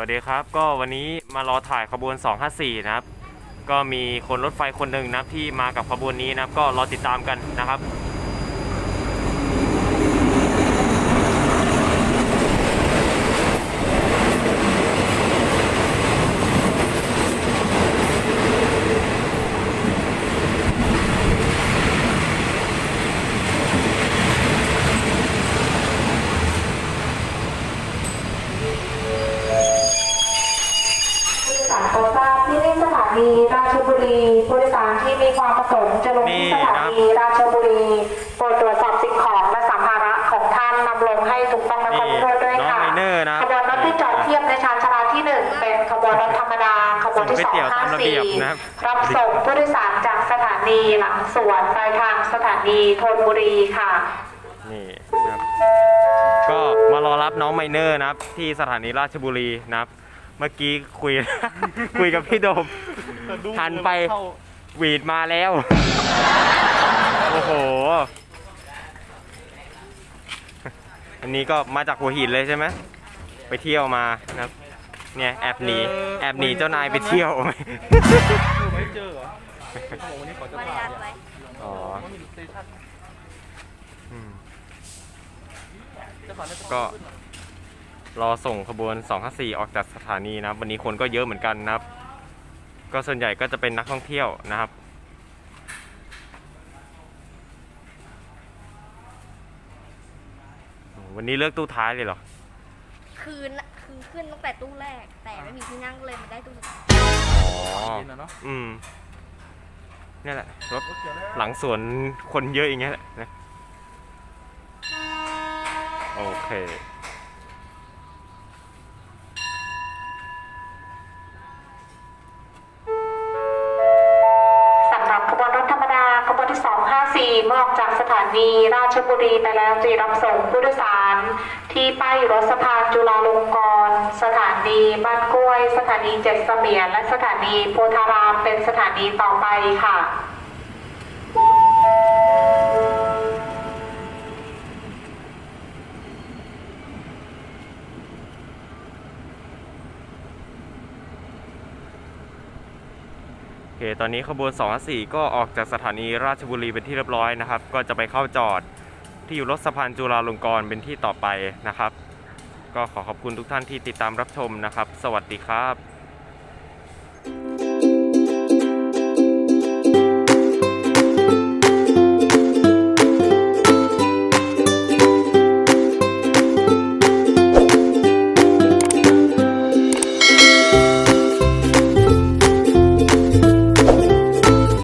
วัสดีครับ ก็วันนี้มารอถ่ายขบวน 254 นะครับ ก็มีคนรถไฟคนหนึ่งนะครับที่มากับขบวนนี้นะครับ ก็รอติดตามกันนะครับ สารโปรดทราบที่นี่สถานีราชบุรีผู้โดยสารที่มีความประสงค์จะลงที่สถานีราชบุรีโปรดตรวจสอบสิ่งของและสัมภาระของท่านนำลงให้ถูกต้องและครบถ้วนด้วยค่ะน้องไมเนอร์นะขบวนรถที่จอดเทียบในชานชาลาที่หนึ่งเป็นขบวนรถธรรมดาขบวนที่ส่สงก๋วยองเตี๋ยวห้าตามระเบีสี่ยบนะครับรับส่งผู้โดยสารจากสถานีหลังสวนปลายทางสถานีธนบุรีค่ะนี่นะครับก็มารอรับน้องไมเนอร์นะครับที่สถานีราชบุรีนะครับ เมื่อกี้คุย คุยกับพี่โดม หันไป หวีดมาแล้ว โอ้โห อันนี้ก็มาจากหัวหินเลยใช่ไหมไปเที่ยวมานะครับ เนี่ยแอบหนีแอบหนีเจ้านายไปเที่ยว ไม่เจอเหรอเขาบอกวันนี้ขอจะบริผ่าการนไว้ อ๋อว่ามีสเตชันอืมจะผ่านได้สัก็ รอส่งขบวน 254 ออกจากสถานีนะครับ วันนี้คนก็เยอะเหมือนกันนะครับ ก็ส่วนใหญ่ก็จะเป็นนักท่องเที่ยวนะครับวันนี้เลือกตู้ท้ายเลยเหรอ คืนคือขึ้นตั้งแต่ตู้แรก แต่ไม่มีที่นั่งก็เลยมาได้ตู้สุดท้ายอ๋อเย็นนะเนาะอืมเนี่ยแหละรถรถเกี่ยวแล้วหลังสวนคนเยอะอย่างเงี้ยแหละนะโอเค นีราชบุรีไปแล้วจะรับส่งผู้โดยสาร ที่ป้ายรถสะพานจุฬาลงกรณ์สถานีบ้านกล้วย สถานีเจ็ดเสมียนและสถานีโพธารามเป็นสถานีต่อไปค่ะ ค ตอนนี้ขบวน254ก็ออกจากสถานีราชบุรีเป็นที่เรียบร้อยนะครับ ก็จะไปเข้าจอดที่อยู่รถสะพานจุฬาลงกรณ์เป็นที่ต่อไปนะครับ ก็ขอขอบคุณทุกท่านที่ติดตามรับชมนะครับ สวัสดีครับ